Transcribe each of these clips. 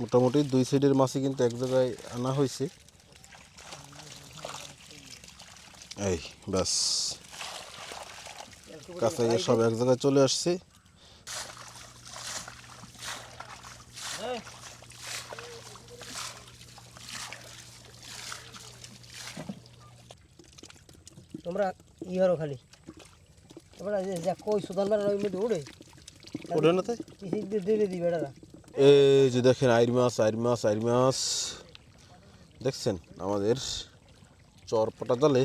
মোটামুটি দুই সাইডের মাছই কিন্তু এক জায়গায় আনা হয়েছে। এই ব্যাস। কাছে সব এক জায়গায় চলে আসছে। তোমরা ইহারও খালি। তোমরা যে কই সুদান বেড়া ওই মধ্যে উড়ে। ওঠে না তাই? দেবে দি বেড়ারা এই যে দেখেন আইর মাছ আইর মাছ আইর মাছ। দেখছেন আমাদের চরপটা জালে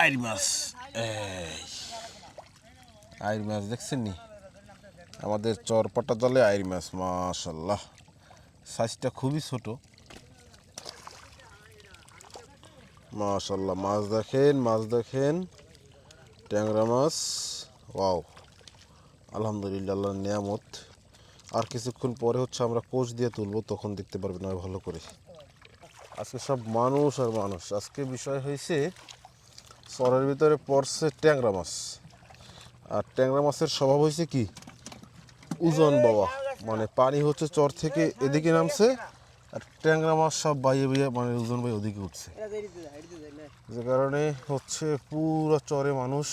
আইর মাছ। আইর মাছ দেখছেন নি? আমাদের চরপটা জালে আইর মাছ, মাশাল্লাহ। সাইজটা খুবই ছোট। মাশাল্লাহ, মাছ দেখেন মাছ দেখেন। ট্যাংরা মাছ, ওয়াও। আলহামদুলিল্লাহ নিয়ামত। আর কিছুক্ষণ পরে হচ্ছে আমরা কোচ দিয়ে তুলবো, তখন দেখতে পারবেন আর ভালো করে। আজকে সব মানুষ আর মানুষ। আজকে বিষয় হয়েছে চরের ভিতরে পড়ছে ট্যাংরা মাছ। আর ট্যাংরা মাছের স্বভাব হয়েছে কি? ওজন বাবা মানে পানি হচ্ছে চর থেকে এদিকে নামছে, আর ট্যাংরা মাছ সব বাইয়ে বাইয়ে মানে ওজন বাই ওদিকে উঠছে। না যে কারণে হচ্ছে পুরো চরে মানুষ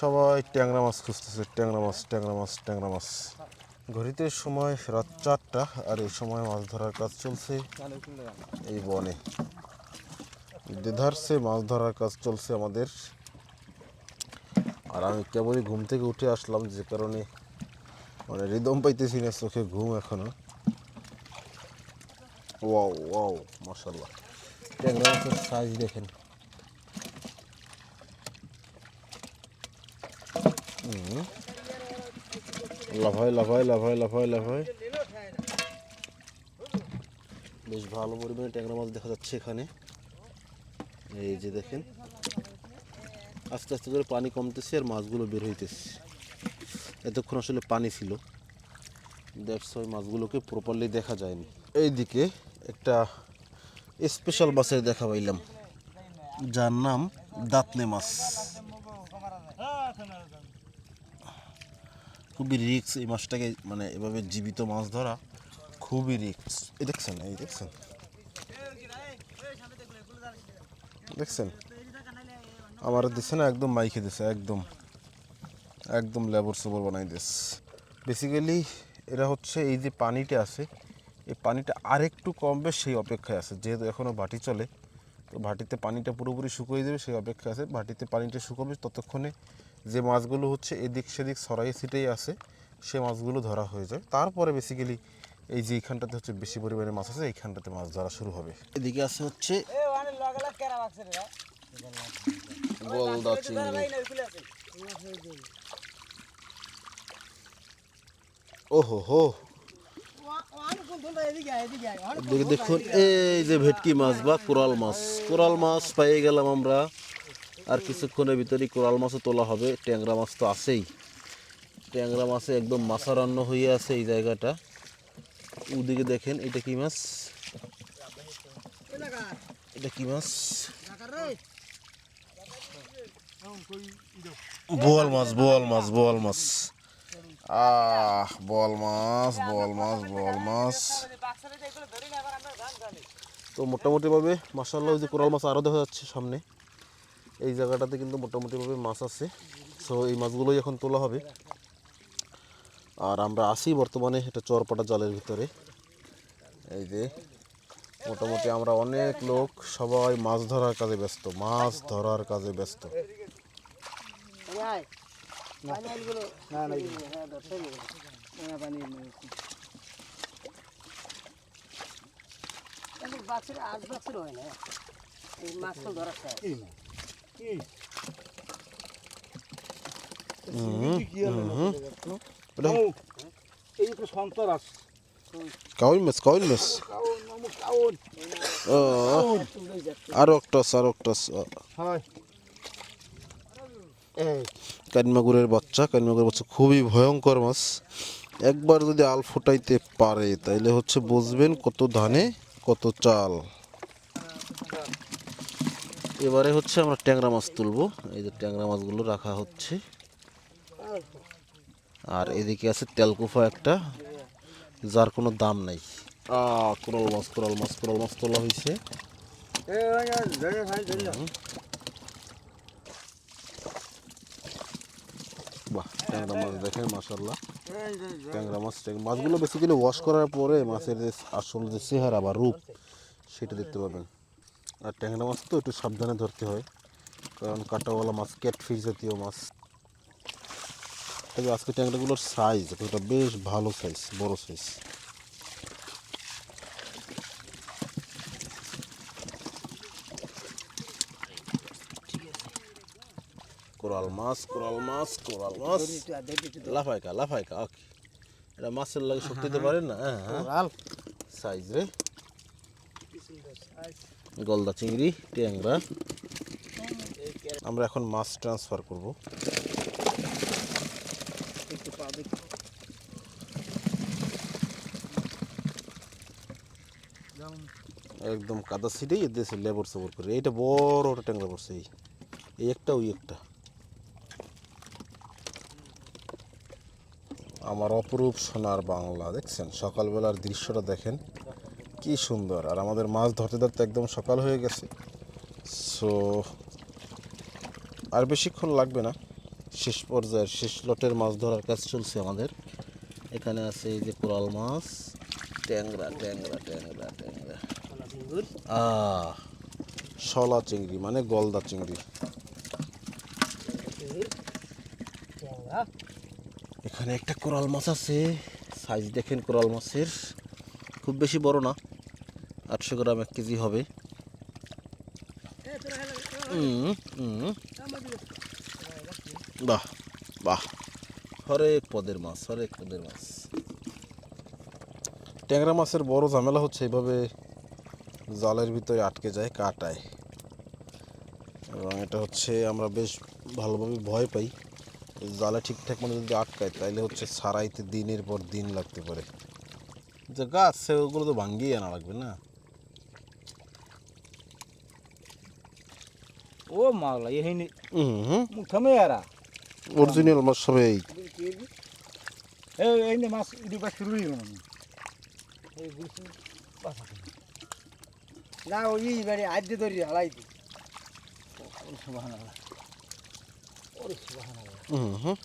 সবাই ট্যাংরা মাছ খুঁজতেছে। ট্যাংরা মাছ ট্যাংরা মাছ ট্যাংরা মাছ। ঘড়িতে সময় রাত চারটা, আর এই সময় মাছ ধরার কাজ চলছে এই বনে। দেধারসে মাছ ধরার কাজ চলছে আমাদের। আর আমি কেবলই ঘুম থেকে উঠে আসলাম যে কারণে মানে রিদম পাইতেছি না, চোখে ঘুম এখনও। ওয়াও ওয়াও মাসাল্লাহ ট্যাংরা মাছের সাইজ দেখেন। হুম। লাফায় লাফায় লাফায় লাফায় লাফায় বেশ ভালো পরিমাণে ট্যাংরা মাছ দেখা যাচ্ছে এখানে। এই যে দেখেন। আস্তে আস্তে করে পানি কমতেছে আর মাছগুলো বের হইতেছে। এতক্ষণ আসলে পানি ছিল। দ্যাটস ওই মাছগুলোকে প্রপারলি দেখা যায়নি। এইদিকে একটা স্পেশাল মাছের দেখা পাইলাম। যার নাম দাঁতনে মাছ। খুবই রিক্স এই মাছটাকে মানে এভাবে জীবিত মাছ ধরা খুবই রিক্স এই দেখছেন এই দেখছেন। দেখছেন? আমার দিচ্ছে না, একদম মাইকে দিছে, একদম। একদম লেবর সবর বানাই দিস বেসিক্যালি এরা হচ্ছে এই যে পানিটা আছে, এই পানিটা আরেকটু কমবে সেই অপেক্ষায় আছে। যেহেতু এখনও ভাটি চলে, তো ভাটিতে পানিটা পুরোপুরি শুকিয়ে যাবে সেই অপেক্ষায় আছে। ভাটিতে পানিটা শুকাবে ততক্ষণে যে মাছগুলো হচ্ছে এদিক সেদিক ছড়াই ছিটেই আছে সে মাছগুলো ধরা হয়ে যায়। তারপরে বেসিক্যালি এই যে এইখানটাতে হচ্ছে বেশি পরিমাণে মাছ আছে এইখানটাতে মাছ ধরা শুরু হবে। এদিকে আছে হচ্ছে গলদা চিংড়ি ওহো হো। দেখুন এই যে ভেটকি মাছ বা কোরাল মাছ। কোরাল মাছ পেয়ে গেলাম আমরা। আর কিছুক্ষণের ভিতরেই কোরাল মাছও তোলা হবে। ট্যাংরা মাছ তো আছেই। ট্যাংরা মাছে একদম মাছারান্ন হয়ে আছে এই জায়গাটা। ওদিকে দেখেন, এটা কি মাছ? এটা কি মাছ? বোয়াল মাছ বোয়াল মাছ বোয়াল মাছ। আহ, বোয়াল মাছ বোয়াল মাছ বোয়াল মাছ। তো মোটামুটিভাবে মাসাল্লাহ যে কোরাল মাছ আরও দেখা যাচ্ছে সামনে। এই জায়গাটাতে কিন্তু মোটামুটিভাবে মাছ আছে। সো এই মাছগুলোই এখন তোলা হবে। আর আমরা আসি বর্তমানে এটা চরপাটা জালের ভিতরে। এই যে, মোটামুটি আমরা অনেক লোক সবাই মাছ ধরার কাজে ব্যস্ত, মাছ ধরার কাজে ব্যস্ত। মাছ তো অমুক কাউন ও আরও একটা আছে, আরও একটা আছে। এই কানমাগুরের বাচ্চা কানমাগুরের বাচ্চা খুবই ভয়ঙ্কর মাছ একবার যদি আল ফুটাইতে পারে তাইলে হচ্ছে বুঝবেন কত ধানে কত চাল এবারে হচ্ছে আমরা ট্যাংরা মাছ তুলবো। এই যে ট্যাংরা মাছগুলো রাখা হচ্ছে। আর এদিকে আছে তেলকুফা একটা যার কোনো দাম নাই। আহ, কোরাল মাছ কোরাল মাছ কোরাল মাছ তোলা হয়েছে বাহ ট্যাংরা মাছ দেখেন মাসাল্লাহ ট্যাংরা মাছ ট্যাং- মাছগুলো বেসিক্যালি ওয়াশ করার পরে মাছের যে আসল যে চেহারা বা রূপ সেটা দেখতে পাবেন। আর ট্যাংরা মাছ তো একটু সাবধানে ধরতে হয় কারণ কাঁটাওয়ালা মাছ ক্যাটফিশ জাতীয় মাছ। তবে আজকে ট্যাংরাগুলোর সাইজ এটা বেশ ভালো সাইজ বড় সাইজ কোরাল মাছ কোরাল মাছ কোরাল মাছ। লাফাইকা লাফাইকা ওকে। এটা মাছের লাগে শক্তি দিতে পারেন না হ্যাঁ হ্যাঁ। সাইজ রে। গলদা চিংড়ি, ট্যাংরা। আমরা এখন মাছ ট্রান্সফার করব। একদম কাদা সিটেই এদেশে লেবর সেবর করে। এইটা বড় একটা ট্যাংরা পড়ছে এই। এই একটা, ওই একটা। আমার অপরূপ সোনার বাংলা, দেখছেন? সকালবেলার দৃশ্যটা দেখেন। কি সুন্দর। আর আমাদের মাছ ধরতে ধরতে একদম সকাল হয়ে গেছে। সো আর বেশিক্ষণ লাগবে না। শেষ পর্যায়ের শেষ লটের মাছ ধরার কাজ চলছে আমাদের। এখানে আছে এই যে কোরাল মাছ। ট্যাংরা ট্যাংরা ট্যাংরা ট্যাংরা। আহ, শলা চিংড়ি মানে গলদা চিংড়ি। এখানে একটা কোরাল মাছ আছে। সাইজ দেখেন কোরাল মাছের। খুব বেশি বড় না। আটশো গ্রাম এক কেজি হবে। বাহ বাহ। হরেক পদের মাছ, হরেক পদের মাছ। ট্যাংরা মাছের বড় ঝামেলা হচ্ছে এইভাবে জালের ভিতরে আটকে যায়, কাটায়। এবং এটা হচ্ছে আমরা বেশ ভালোভাবে ভয় পাই। জালে ঠিকঠাক মতো যদি আটকায়, তাইলে হচ্ছে সারাইতে দিনের পর দিন লাগতে পারে। যে গাছ, সেগুলো তো ভাঙ্গিয়ে আনা লাগবে না। ও মাগলা এই হেনি হুম মুখ থামে আরা অরিজিনাল মাছ সব এই এই এই নে মাছ ইদি বাস শুরু হইল না না ওই বাড়ি আদ্য ধরি হালাই দি সুবহানাল্লাহ হুম হুম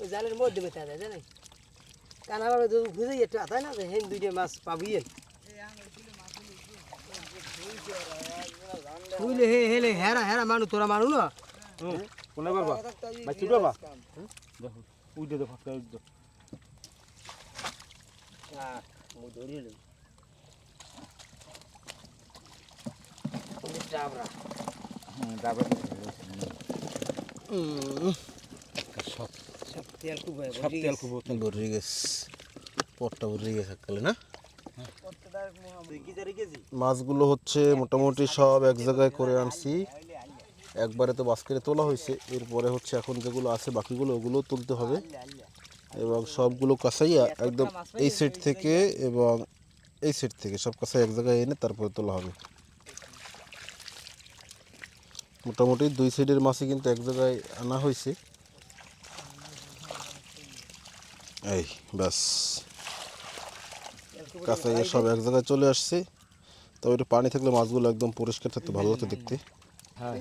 ওই জালের মধ্যে বেতা যায় জানেন কানা বাবা তো খুঁজে একটু আতায় না হেন দুইটা মাছ পাবি খুইলে হে হেলে হেরা হেরা মানু তোরা মানু না? কোনে করবা? ভাই তুই বাবা দেখো উই দে দেখো উই দে মু ধরি লই চাবরা হ্যাঁ দাবা সব সব তেল খুব সব তেল খুব ভরে গেছে পটটা ভরে গেছে এককালে না? মাছগুলো হচ্ছে মোটামুটি সব এক জায়গায় করে আনছি। একবারে তো বাস্কেটে তোলা হয়েছে। এরপরে হচ্ছে এখন যেগুলো আছে বাকিগুলো ওগুলো তুলতে হবে। এবং সবগুলো কাঁচাইয়া একদম এই সেট থেকে এবং এই সেট থেকে সব কাঁচাই এক জায়গায় এনে তারপরে তোলা হবে। মোটামুটি দুই সাইডের মাছই কিন্তু এক জায়গায় আনা হয়েছে। এই ব্যাস। কাঁচাইয়া সব এক জায়গায় চলে আসছে। তবে একটু পানি থাকলে মাছগুলো একদম পরিষ্কার থাকতে ভালো লাগতো দেখতে। হ্যাঁ।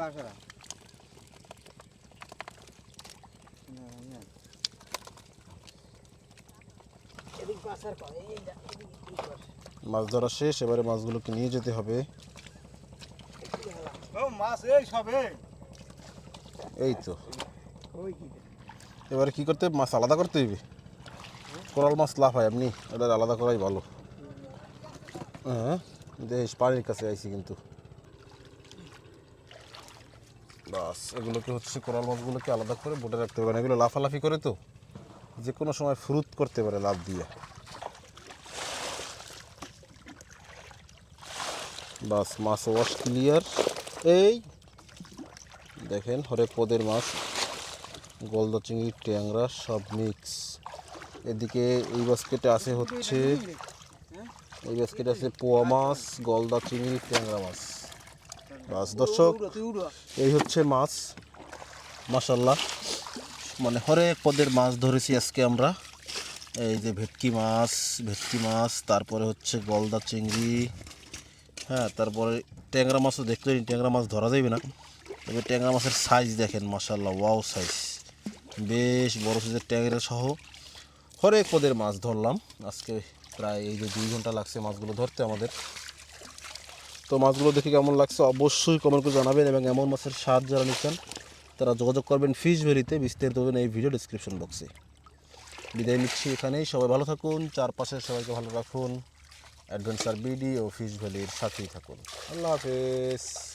পাশরা মাছ ধরা শেষ এবারে মাছগুলোকে নিয়ে যেতে হবে। এই তো। এবারে কি করতে? মাছ আলাদা করতে হবে কোরাল মাছ লাভ হয় আপনি এটা আলাদা করাই ভালো। হ্যাঁ দেশ পানির কাছে আইছি কিন্তু। বাস এগুলোকে হচ্ছে কোরাল মাছগুলোকে আলাদা করে বোটে রাখতে হবে কারণ এগুলো লাফালাফি করে তো যে কোনো সময় ফ্রুত করতে পারে লাভ দিয়ে। বাস মাছ ওয়াশ ক্লিয়ার। এই দেখেন হরেক পদের মাছ গলদা চিংড়ি, ট্যাংরা, সব মিক্স। এদিকে এই বাস্কেটে আছে হচ্ছে, এই বাস্কেটে আছে পোয়া মাছ, গলদা চিংড়ি, ট্যাংরা মাছ। বাস, দর্শক, এই হচ্ছে মাছ মাসাল্লাহ মানে হরেক পদের মাছ ধরেছি আজকে আমরা। এই যে ভেটকি মাছ ভেটকি মাছ, তারপরে হচ্ছে গলদা চিংড়ি হ্যাঁ তারপরে ট্যাংরা মাছও দেখতে ট্যাংরা মাছ ধরা যাবে না। তবে ট্যাংরা মাছের সাইজ দেখেন মাসাল্লাহ ওয়াও সাইজ বেশ বড় সাইজের ট্যাংরা সহ হরেক পদের মাছ ধরলাম। আজকে প্রায় এই যে দুই ঘণ্টা লাগছে মাছগুলো ধরতে আমাদের। তো মাছগুলো দেখে কেমন লাগছে অবশ্যই কমেন্ট করে জানাবেন এবং এমন মাছের স্বাদ যারা নিচ্ছেন, তারা যোগাযোগ করবেন ফিশ ভেরিতে বিস্তারিত পাবেন এই ভিডিও ডিসক্রিপশন বক্সে বিদায় নিচ্ছি এখানেই, সবাই ভালো থাকুন, চারপাশে সবাইকে ভালো রাখুন। অ্যাডভেঞ্চার বিডি ও ফিশ ভ্যালির সাথেই থাকুন। আল্লাহ হাফেজ।